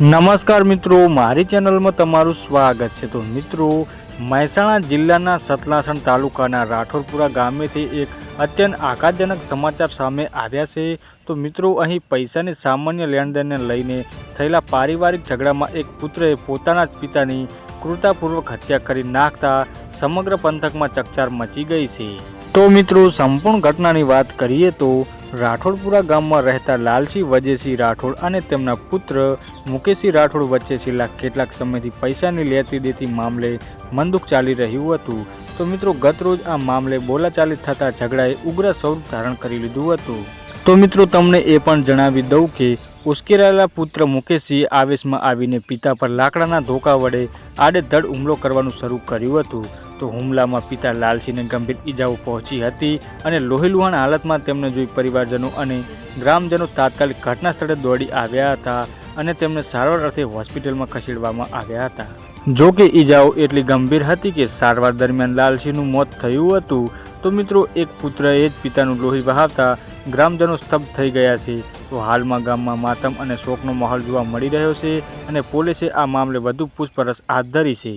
નમસ્કાર મિત્રો, મારી ચેનલમાં તમારું સ્વાગત છે. તો મિત્રો, મહેસાણા જિલ્લાના સતલાસણ તાલુકાના રાઠોડપુરા ગામેથી એક અત્યંત આઘાતજનક સમાચાર સામે આવ્યા છે. તો મિત્રો, અહીં પૈસાની સામાન્ય લેણદેણને લઈને થયેલા પારિવારિક ઝઘડામાં એક પુત્રએ પોતાના જ પિતાની ક્રૂરતાપૂર્વક હત્યા કરી નાખતા સમગ્ર પંથકમાં ચકચાર મચી ગઈ છે. તો મિત્રો, સંપૂર્ણ ઘટનાની વાત કરીએ તો રાઠોડપુરા ગામમાં રહેતા લાલસિંહ વજેસિંહ રાઠોડ અને તેમના પુત્ર મુકેશસિંહ રાઠોડ વચ્ચે છેલ્લા કેટલાક સમયથી પૈસાની લેતી દેતી મામલે મંદુક ચાલી રહ્યું હતું. તો મિત્રો, ગતરોજ આ મામલે બોલાચાલી થતા ઝઘડાએ ઉગ્ર સ્વરૂપ ધારણ કરી લીધું હતું. તો મિત્રો, તમને એ પણ જણાવી દઉં કે ઉશ્કેરાયેલા પુત્ર મુકેશસિંહે આવેશમાં આવીને પિતા પર લાકડાના ધોકા વડે આડેધડ હુમલો કરવાનું શરૂ કર્યું હતું. તો હુમલામાં પિતા લાલસિંહને ગંભીર ઈજાઓ પહોંચી હતી અને લોહીલુહાણ હાલતમાં તેમને જોઈ પરિવારજનો અને ગ્રામજનો તાત્કાલિક ઘટના સ્થળે દોડી આવ્યા હતા અને તેમને સારવાર અર્થે હોસ્પિટલમાં ખસેડવામાં આવ્યા હતા. જો કે ઈજાઓ એટલી ગંભીર હતી કે સારવાર દરમિયાન લાલસિંહનું મોત થયું હતું, તો મિત્રો એક પુત્રએ જ પિતાનું લોહી વહાવતા ગ્રામજનો સ્તબ્ધ થઈ ગયા છે. તો હાલમાં ગામમાં માતમ અને શોકનો માહોલ જોવા મળી રહ્યો છે અને પોલીસે આ મામલે વધુ પૂછપરછ હાથ ધરી છે.